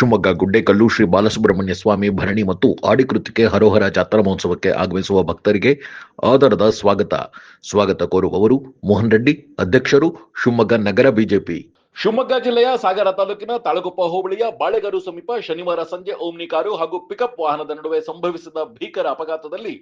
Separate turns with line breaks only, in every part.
ಶಿವಮೊಗ್ಗ, ಗುಡ್ಡೇಕಲ್ಲು, ಶ್ರೀ ಬಾಲಸುಬ್ರಹ್ಮಣ್ಯ ಸ್ವಾಮಿ ಭರಣಿ ಮತ್ತು ಆಡಿಕೃತಿಕೆ ಹರೋಹರ ಜಾತ್ರಾ ಮಹೋತ್ಸವಕ್ಕೆ ಆಗಮಿಸುವ ಭಕ್ತರಿಗೆ ಆದರದ ಸ್ವಾಗತ. ಸ್ವಾಗತ ಕೋರುವವರು ಮೋಹನ್ ರೆಡ್ಡಿ, ಅಧ್ಯಕ್ಷರು ಶಿವಮೊಗ್ಗ ನಗರ ಬಿಜೆಪಿ. ಶಿವಮೊಗ್ಗ ಜಿಲ್ಲೆಯ ಸಾಗರ ತಾಲೂಕಿನ ತಾಳಗುಪ್ಪ ಹೋಬಳಿಯ ಬಾಳೆಗಾರು ಸಮೀಪ ಶನಿವಾರ ಸಂಜೆ ಓಮ್ನಿ ಕಾರು ಹಾಗೂ ಪಿಕಪ್ ವಾಹನದ ನಡುವೆ ಸಂಭವಿಸಿದ ಭೀಕರ ಅಪಘಾತದಲ್ಲಿ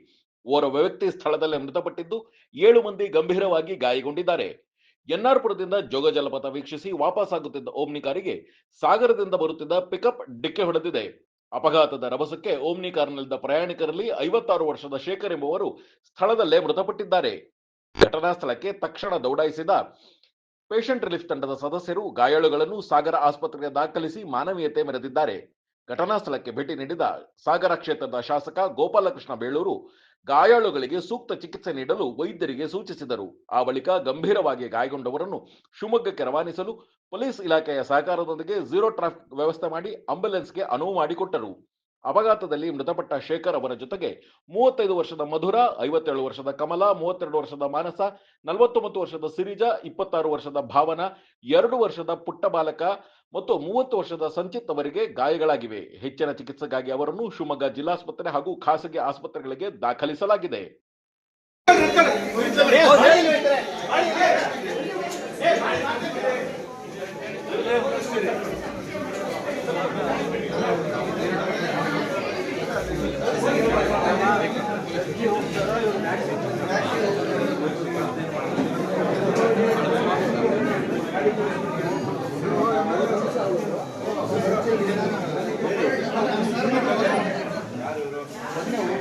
ಓರ್ವ ವ್ಯಕ್ತಿ ಸ್ಥಳದಲ್ಲೇ ಮೃತಪಟ್ಟಿದ್ದು, ಏಳು ಮಂದಿ ಗಂಭೀರವಾಗಿ ಗಾಯಗೊಂಡಿದ್ದಾರೆ. ಎನ್ಆರ್ಪುರದಿಂದ ಜೋಗ ಜಲಪಾತ ವೀಕ್ಷಿಸಿ ವಾಪಸ್ ಆಗುತ್ತಿದ್ದ ಓಮ್ನಿ ಕಾರಿಗೆ ಸಾಗರದಿಂದ ಬರುತ್ತಿದ್ದ ಪಿಕಪ್ ಡಿಕ್ಕಿ ಹೊಡೆದಿದೆ. ಅಪಘಾತದ ರಭಸಕ್ಕೆ ಓಮ್ನಿ ಕಾರ್ನಲ್ಲಿದ್ದ ಪ್ರಯಾಣಿಕರಲ್ಲಿ ಐವತ್ತಾರು ವರ್ಷದ ಶೇಖರ್ ಎಂಬುವರು ಸ್ಥಳದಲ್ಲೇ ಮೃತಪಟ್ಟಿದ್ದಾರೆ. ಘಟನಾ ಸ್ಥಳಕ್ಕೆ ತಕ್ಷಣ ದೌಡಾಯಿಸಿದ ಪೇಷಂಟ್ ರಿಲೀಫ್ ತಂಡದ ಸದಸ್ಯರು ಗಾಯಾಳುಗಳನ್ನು ಸಾಗರ ಆಸ್ಪತ್ರೆಗೆ ದಾಖಲಿಸಿ ಮಾನವೀಯತೆ ಮೆರೆದಿದ್ದಾರೆ. ಘಟನಾ ಸ್ಥಳಕ್ಕೆ ಭೇಟಿ ನೀಡಿದ ಸಾಗರ ಕ್ಷೇತ್ರದ ಶಾಸಕ ಗೋಪಾಲಕೃಷ್ಣ ಬೇಳೂರು ಗಾಯಾಳುಗಳಿಗೆ ಸೂಕ್ತ ಚಿಕಿತ್ಸೆ ನೀಡಲು ವೈದ್ಯರಿಗೆ ಸೂಚಿಸಿದರು. ಆ ಬಳಿಕ ಗಂಭೀರವಾಗಿ ಗಾಯಗೊಂಡವರನ್ನು ಶಿವಮೊಗ್ಗಕ್ಕೆ ರವಾನಿಸಲು ಪೊಲೀಸ್ ಇಲಾಖೆಯ ಸಹಕಾರದೊಂದಿಗೆ ಜೀರೋ ಟ್ರಾಫಿಕ್ ವ್ಯವಸ್ಥೆ ಮಾಡಿ ಆಂಬ್ಯುಲೆನ್ಸ್ಗೆ ಅನುವು ಮಾಡಿಕೊಟ್ಟರು. ಅಪಘಾತದಲ್ಲಿ ಮೃತಪಟ್ಟ ಶೇಖರ್ ಅವರ ಜೊತೆಗೆ ಮೂವತ್ತೈದು ವರ್ಷದ ಮಧುರ, ಐವತ್ತೇಳು ವರ್ಷದ ಕಮಲ, ಮೂವತ್ತೆರಡು ವರ್ಷದ ಮಾನಸ, ನಲವತ್ತೊಂಬತ್ತು ವರ್ಷದ ಸಿರಿಜಾ, ಇಪ್ಪತ್ತಾರು ವರ್ಷದ ಭಾವನ, ಎರಡು ವರ್ಷದ ಪುಟ್ಟ ಬಾಲಕ ಮತ್ತು ಮೂವತ್ತು ವರ್ಷದ ಸಂಚಿತ್ ಅವರಿಗೆ ಗಾಯಗಳಾಗಿವೆ. ಹೆಚ್ಚಿನ ಚಿಕಿತ್ಸೆಗಾಗಿ ಅವರನ್ನು ಶಿವಮೊಗ್ಗ ಜಿಲ್ಲಾಸ್ಪತ್ರೆ ಹಾಗೂ ಖಾಸಗಿ ಆಸ್ಪತ್ರೆಗಳಿಗೆ ದಾಖಲಿಸಲಾಗಿದೆ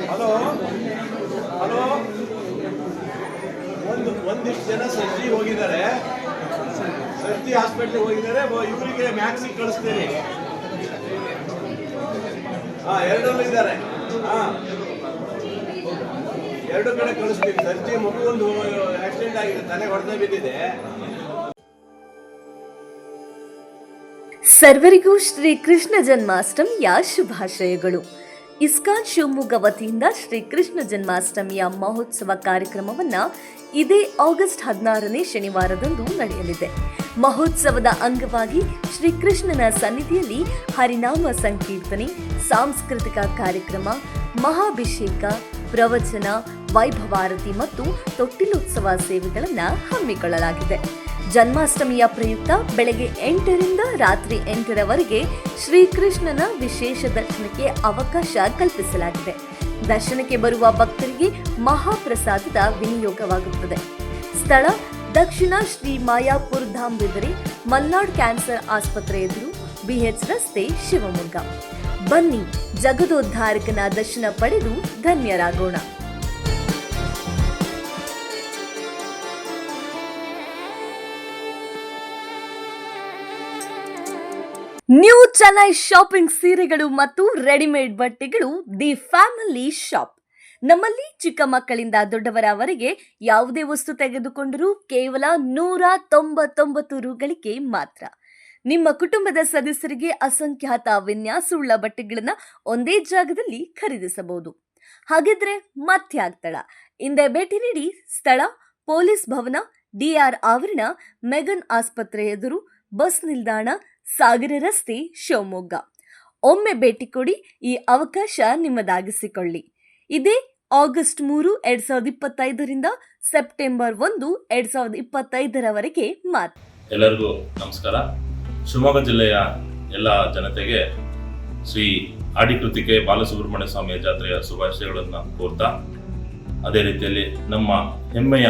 ಹಲೋ ಹಲೋ ಒಂದು ಒಂದಿಷ್ಟು ಜನ ಸರ್ಜಿ ಹೋಗಿದ್ದಾರೆ ಸರ್ಜಿ ಹಾಸ್ಪಿಟ್ಲಿಗೆ ಹೋಗಿದ್ದಾರೆ. ಇವರಿಗೆ ಮ್ಯಾಕ್ಸಿಗೆ ಕಳಿಸ್ತೀನಿ ಹಾ, ಎರಡಲ್ಲೂ ಇದ್ದಾರೆ. ಹಾ. ಎರಡು ಕಡೆ ಕಳಿಸ್ತೀವಿ ಸರ್ಜಿ ಮಗು ಒಂದು ಆಕ್ಸಿಡೆಂಟ್ ಆಗಿದೆ. ತಲೆ ಹೊಡೆದ ಬಿದ್ದಿದೆ.
ಸರ್ವರಿಗೂ ಶ್ರೀ ಕೃಷ್ಣ ಜನ್ಮಾಷ್ಟಮಿಯ ಶುಭಾಶಯಗಳು. ಇಸ್ಕಾನ್ ಶಿವಮೊಗ್ಗ ವತಿಯಿಂದ ಶ್ರೀ ಕೃಷ್ಣ ಜನ್ಮಾಷ್ಟಮಿಯ ಮಹೋತ್ಸವ ಕಾರ್ಯಕ್ರಮವನ್ನ ಇದೇ ಆಗಸ್ಟ್ ಹದಿನಾರನೇ ಶನಿವಾರದಂದು ನಡೆಯಲಿದೆ. ಮಹೋತ್ಸವದ ಅಂಗವಾಗಿ ಶ್ರೀಕೃಷ್ಣನ ಸನ್ನಿಧಿಯಲ್ಲಿ ಹರಿನಾಮ ಸಂಕೀರ್ತನೆ, ಸಾಂಸ್ಕೃತಿಕ ಕಾರ್ಯಕ್ರಮ, ಮಹಾಭಿಷೇಕ, ಪ್ರವಚನ, ವೈಭವಾರತಿ ಮತ್ತು ತೊಟ್ಟಿಲೋತ್ಸವ ಸೇವೆಗಳನ್ನು ಹಮ್ಮಿಕೊಳ್ಳಲಾಗಿದೆ. ಜನ್ಮಾಷ್ಟಮಿಯ ಪ್ರಯುಕ್ತ ಬೆಳಗ್ಗೆ ಎಂಟರಿಂದ ರಾತ್ರಿ ಎಂಟರವರೆಗೆ ಶ್ರೀಕೃಷ್ಣನ ವಿಶೇಷ ದರ್ಶನಕ್ಕೆ ಅವಕಾಶ ಕಲ್ಪಿಸಲಾಗಿದೆ. ದರ್ಶನಕ್ಕೆ ಬರುವ ಭಕ್ತರಿಗೆ ಮಹಾಪ್ರಸಾದದ ವಿನಿಯೋಗವಾಗುತ್ತದೆ. ಸ್ಥಳ ದಕ್ಷಿಣ ಶ್ರೀ ಮಾಯಾಪುರ್ ಧಾಮ್ ಬಿದರಿ ಮಲ್ನಾಡ್ ಕ್ಯಾನ್ಸರ್ ಆಸ್ಪತ್ರೆ ಎದುರು ಬಿಎಚ್ ರಸ್ತೆ ಶಿವಮೊಗ್ಗ. ಬನ್ನಿ ಜಗದೋದ್ಧಾರಕನ ದರ್ಶನ ಪಡೆದು ಧನ್ಯರಾಗೋಣ. ನ್ಯೂ ಚೆನ್ನೈ ಶಾಪಿಂಗ್ ಸೀರೆಗಳು ಮತ್ತು ರೆಡಿಮೇಡ್ ಬಟ್ಟೆಗಳು ದಿ ಫ್ಯಾಮಿಲಿ ಶಾಪ್. ನಮ್ಮಲ್ಲಿ ಚಿಕ್ಕ ಮಕ್ಕಳಿಂದ ದೊಡ್ಡವರವರೆಗೆ ಯಾವುದೇ ವಸ್ತು ತೆಗೆದುಕೊಂಡರೂ ಕೇವಲ ನೂರ ತೊಂಬತ್ತೊಂಬತ್ತು ರುಗಳಿಗೆ ಮಾತ್ರ. ನಿಮ್ಮ ಕುಟುಂಬದ ಸದಸ್ಯರಿಗೆ ಅಸಂಖ್ಯಾತ ವಿನ್ಯಾಸವುಳ್ಳ ಬಟ್ಟೆಗಳನ್ನು ಒಂದೇ ಜಾಗದಲ್ಲಿ ಖರೀದಿಸಬಹುದು. ಹಾಗಿದ್ರೆ ಮತ್ತೆ ಆಗ್ತಳ. ಹಿಂದೆ ಭೇಟಿ ನೀಡಿ ಸ್ಥಳ, ಪೊಲೀಸ್ ಭವನ, ಡಿಆರ್ ಆವರಣ, ಮೆಗನ್ ಆಸ್ಪತ್ರೆ ಎದುರು, ಬಸ್ ನಿಲ್ದಾಣ, ಸಾಗರ ರಸ್ತೆ, ಶಿವಮೊಗ್ಗ. ಒಮ್ಮೆ ಭೇಟಿ ಕೊಡಿ, ಈ ಅವಕಾಶ ನಿಮ್ಮದಾಗಿಸಿಕೊಳ್ಳಿ. ಇದೇ ಆಗಸ್ಟ್ ಮೂರು, ಎರಡ್ ಸಾವಿರದ ಇಪ್ಪತ್ತೈದರಿಂದ ಸೆಪ್ಟೆಂಬರ್ ಒಂದು, ಎರಡ್ ಸಾವಿರದ ಇಪ್ಪತ್ತೈದರವರೆಗೆ ಮಾತ್ರ
ಎಲ್ಲರಿಗೂ ನಮಸ್ಕಾರ. ಶಿವಮೊಗ್ಗ ಜಿಲ್ಲೆಯ ಎಲ್ಲ ಜನತೆಗೆ ಶ್ರೀ ಆಡಿಕೃತಿಕೆ ಬಾಲಸುಬ್ರಹ್ಮಣ್ಯ ಸ್ವಾಮಿಯ ಜಾತ್ರೆಯ ಶುಭಾಶಯಗಳನ್ನು ಕೋರ್ತಾ, ಅದೇ ರೀತಿಯಲ್ಲಿ ನಮ್ಮ ಹೆಮ್ಮೆಯ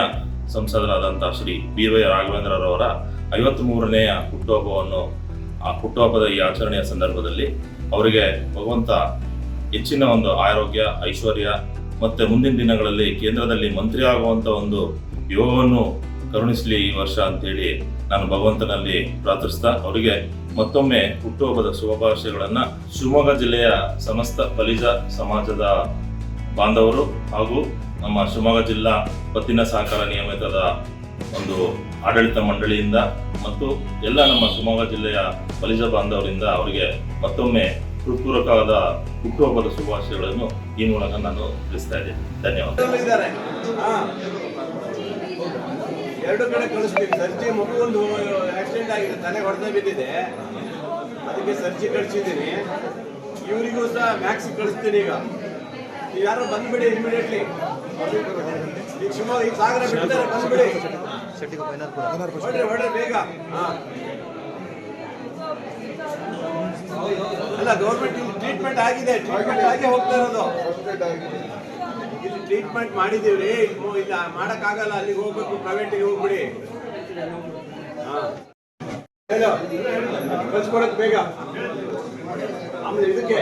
ಸಂಸದರಾದಂಥ ಶ್ರೀ ಬಿ ವೈ ರಾಘವೇಂದ್ರರವರ ಐವತ್ತ್ ಮೂರನೆಯ ಹುಟ್ಟುಹಬ್ಬವನ್ನು, ಆ ಹುಟ್ಟುಹಬ್ಬದ ಈ ಆಚರಣೆಯ ಸಂದರ್ಭದಲ್ಲಿ ಅವರಿಗೆ ಭಗವಂತ ಹೆಚ್ಚಿನ ಒಂದು ಆರೋಗ್ಯ, ಐಶ್ವರ್ಯ ಮತ್ತೆ ಮುಂದಿನ ದಿನಗಳಲ್ಲಿ ಕೇಂದ್ರದಲ್ಲಿ ಮಂತ್ರಿ ಆಗುವಂತ ಒಂದು ಯೋಗವನ್ನು ಕರುಣಿಸಲಿ ಈ ವರ್ಷ ಅಂತೇಳಿ ನಾನು ಭಗವಂತನಲ್ಲಿ ಪ್ರಾರ್ಥಿಸ್ತಾ ಅವರಿಗೆ ಮತ್ತೊಮ್ಮೆ ಹುಟ್ಟುಹಬ್ಬದ ಶುಭಾಶಯಗಳನ್ನ ಶಿವಮೊಗ್ಗ ಜಿಲ್ಲೆಯ ಸಮಸ್ತ ಬಲಿಜ ಸಮಾಜದ ಬಾಂಧವರು ಹಾಗೂ ನಮ್ಮ ಶಿವಮೊಗ್ಗ ಜಿಲ್ಲಾ ಪತ್ತಿನ ಸಹಕಾರ ನಿಯಮಿತದ ಒಂದು ಆಡಳಿತ ಮಂಡಳಿಯಿಂದ ಮತ್ತು ಎಲ್ಲ ನಮ್ಮ ಶಿವಮೊಗ್ಗ ಜಿಲ್ಲೆಯ ಬಲಿಜ ಬಾಂಧವರಿಂದ ಅವರಿಗೆ ಮತ್ತೊಮ್ಮೆ ಹೃತ್ಪೂರ್ವಕವಾದ ಹುಟ್ಟುಹಬ್ಬದ ಶುಭಾಶಯಗಳನ್ನು ಈ ಮೂಲಕ ನಾನು ತಿಳಿಸ್ತಾ ಇದ್ದೇನೆ. ಧನ್ಯವಾದ
ಎರಡು ಕಡೆ ಕಳಿಸ್ತೀವಿ. ಸರ್ಜಿ ಮಗು ಒಂದು ಆಕ್ಸಿಡೆಂಟ್ ಆಗಿದೆ. ತಲೆ ಹೊಡೆದ ಬಿದ್ದಿದೆ. ಅದಕ್ಕೆ ಸರ್ಜಿ ಕಳಿಸಿದ್ದೀನಿ. ಇವರಿಗೂ ಸಹ ಮ್ಯಾಕ್ಸ್ ಕಳಿಸ್ತೀನಿ ಈಗ. ನೀವು ಯಾರು ಬಂದ್ಬಿಡಿ ಇಮಿಡಿಯೇಟ್ಲಿ ಈಗ ಶಿವಮೊಗ್ಗ ಈಗ ಸಾಗರ ಬಿಡ್ತಾರೆ ಬಂದ್ಬಿಡಿ. ಹೊಡ್ರಿ ಹೊಡ್ರಿ ಬೇಗ. ಹಾ. ಅಲ್ಲ ಗೌರ್ಮೆಂಟ್ ಇಲ್ಲಿ ಟ್ರೀಟ್ಮೆಂಟ್ ಆಗಿದೆ ಟ್ರೀಟ್ಮೆಂಟ್ ಆಗಿ ಹೋಗ್ತಾ ಇರೋದು. ಇಲ್ಲಿ ಟ್ರೀಟ್ಮೆಂಟ್ ಮಾಡಿದೀವ್ರಿ ಇಲ್ಲ ಮಾಡಕ್ಕಾಗಲ್ಲ ಅಲ್ಲಿಗೆ ಹೋಗ್ಬೇಕು ಪ್ರೈವೇಟಿಗೆ ಹೋಗ್ಬಿಡಿ. ಕಳ್ಸ್ಕೊಡಕ್ ಬೇಗ. ಆಮೇಲೆ ಇದಕ್ಕೆ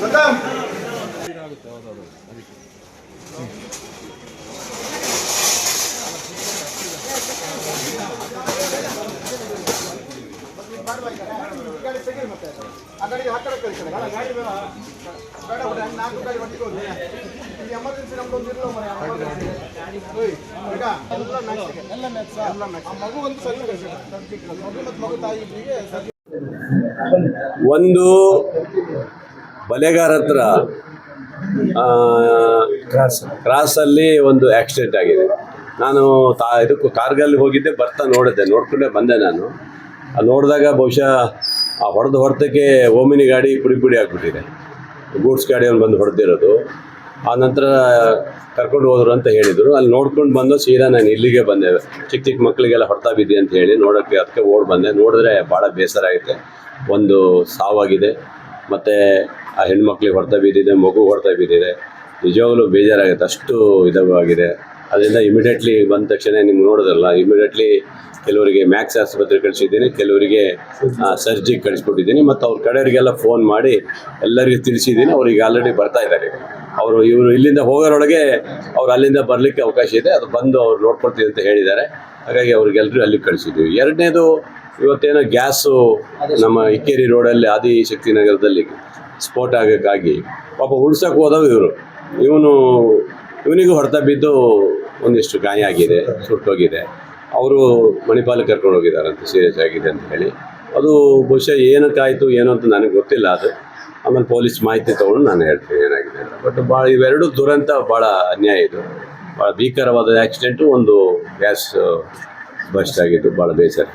ಸದಾ ಆಂಬುಲೆನ್ಸಿಗೆ ಬೆಂಗಳೂರಿಗೆ ಕಳ್ಸಕ್ಕೆ ಹೇಳು. ಅಲ್ಲ, ಎಸ್ಕೇಟಲ್ಲಿ ಹೋಗಿ ಹೇಳು ಸ್ವಲ್ಪ. ಬಸ್ಸು, ರೋಡ್ ಚೈನ್ ಎಲ್ಲ ಇದಾವೆ ಬನ್ನಿ. ಹೇಳ್ಬೇಕಲ್ಲಿ. ಏನ್ miss ಒಂದು ಬನ್ನಿ. ಇದು ಮ್ಯಾಕ್ಸಿ. ಮ್ಯಾಕ್ಸಿ ಹೋಗು. ಆಮೇಲೆ ಸದ್ದಾಂ.
ಒಂದು ಬಲೆಗಾರ ಹತ್ರ ಕ್ರಾಸಲ್ಲಿ ಒಂದು ಆಕ್ಸಿಡೆಂಟ್ ಆಗಿದೆ ನಾನು ತಾ ಇದಕ್ಕೂ ಕಾರ್ಗಲ್ಲಿ ಹೋಗಿದ್ದೆ ಬರ್ತಾ ನೋಡಿದ್ದೆ ನೋಡ್ಕೊಂಡೇ ಬಂದೆ ನಾನು ಅಲ್ಲಿ ನೋಡಿದಾಗ ಬಹುಶಃ ಆ ಹೊಡೆದು ಹೊಡೆತಕ್ಕೆ ಓಮಿನಿ ಗಾಡಿ ಪುಡಿ ಪುಡಿ ಆಗಿಬಿಟ್ಟಿದೆ. ಗೂಡ್ಸ್ ಗಾಡಿ ಅವ್ನು ಬಂದು ಹೊಡೆದಿರೋದು. ಆ ನಂತರ ಕರ್ಕೊಂಡು ಹೋದ್ರು ಅಂತ ಹೇಳಿದರು. ಅಲ್ಲಿ ನೋಡ್ಕೊಂಡು ಬಂದು ಸೀದಾ ನಾನು ಇಲ್ಲಿಗೆ ಬಂದೆ. ಚಿಕ್ಕ ಚಿಕ್ಕ ಮಕ್ಕಳಿಗೆಲ್ಲ ಹೊಡ್ತಾ ಬಿದ್ದಿ ಅಂತ ಹೇಳಿ ನೋಡೋಕ್ಕೆ ಅದಕ್ಕೆ ಓಡ್ ಬಂದೆ. ನೋಡಿದ್ರೆ ಭಾಳ ಬೇಸರ ಆಗುತ್ತೆ. ಒಂದು ಸಾವಾಗಿದೆ. ಮತ್ತು ಆ ಹೆಣ್ಮಕ್ಳಿಗೆ ಹೊಡ್ತಾ ಬಿದ್ದಿದೆ, ಮಗು ಹೊಡ್ತಾ ಬಿದ್ದಿದೆ. ನಿಜವಾಗ್ಲೂ ಬೇಜಾರಾಗುತ್ತೆ. ಅಷ್ಟು ಇದಾಗಿದೆ. ಅದರಿಂದ ಇಮಿಡಿಯೇಟ್ಲಿ ಬಂದ ತಕ್ಷಣ ನಿಮ್ಗೆ ನೋಡೋದಲ್ಲ ಇಮಿಡಿಯೇಟ್ಲಿ ಕೆಲವರಿಗೆ ಮ್ಯಾಕ್ಸ್ ಆಸ್ಪತ್ರೆ ಕಳಿಸಿದ್ದೀನಿ, ಕೆಲವರಿಗೆ ಸರ್ಜಿ ಕಳಿಸ್ಕೊಟ್ಟಿದ್ದೀನಿ ಮತ್ತು ಅವ್ರ ಕಡೆಯವರಿಗೆಲ್ಲ ಫೋನ್ ಮಾಡಿ ಎಲ್ಲರಿಗೂ ತಿಳಿಸಿದ್ದೀನಿ, ಅವ್ರಿಗೆ ಆಲ್ರೆಡಿ ಬರ್ತಾ ಇದ್ದಾರೆ. ಅವರು ಇವರು ಇಲ್ಲಿಂದ ಹೋಗೋರೊಳಗೆ ಅವ್ರು ಅಲ್ಲಿಂದ ಬರಲಿಕ್ಕೆ ಅವಕಾಶ ಇದೆ, ಅದು ಬಂದು ಅವ್ರು ನೋಡ್ಕೊಳ್ತೀವಿ ಅಂತ ಹೇಳಿದ್ದಾರೆ. ಹಾಗಾಗಿ ಅವ್ರಿಗೆಲ್ಲರೂ ಅಲ್ಲಿಗೆ ಕಳಿಸಿದ್ದೀವಿ. ಎರಡನೇದು, ಇವತ್ತೇನೋ ಗ್ಯಾಸು ನಮ್ಮ ಇಕ್ಕೇರಿ ರೋಡಲ್ಲಿ ಆದಿ ನಗರದಲ್ಲಿ ಸ್ಫೋಟ ಆಗೋಕ್ಕಾಗಿ ಪಾಪ ಉಳ್ಸಕ್ಕೆ ಹೋದವು ಇವರು. ಇವನು, ಇವನಿಗೂ ಹೊಡೆತ ಬಿದ್ದು ಒಂದಿಷ್ಟು ಗಾಯ ಆಗಿದೆ, ಸುಟ್ಟೋಗಿದೆ. ಅವರು ಮಣಿಪಾಲ್ ಕರ್ಕೊಂಡು ಹೋಗಿದ್ದಾರಂತೆ ಸೀರಿಯಸ್ ಆಗಿದೆ ಅಂತ ಹೇಳಿ. ಅದು ಬಹುಶಃ ಏನಕ್ಕಾಯಿತು ಏನೋ ಅಂತ ನನಗೆ ಗೊತ್ತಿಲ್ಲ ಅದು. ಆಮೇಲೆ ಪೊಲೀಸ್ ಮಾಹಿತಿ ತೊಗೊಂಡು ನಾನು ಹೇಳ್ತೀನಿ ಏನಾಗಿದೆ ಬಟ್ ಭಾಳ ಇವೆರಡು ದುರಂತ ಭಾಳ ಅನ್ಯಾಯ ಇದು. ಭಾಳ ಭೀಕರವಾದ ಆಕ್ಸಿಡೆಂಟು ಒಂದು ಗ್ಯಾಸ್ ಬಸ್ಟ್ ಆಗಿದ್ದು ಭಾಳ ಬೇಸರ.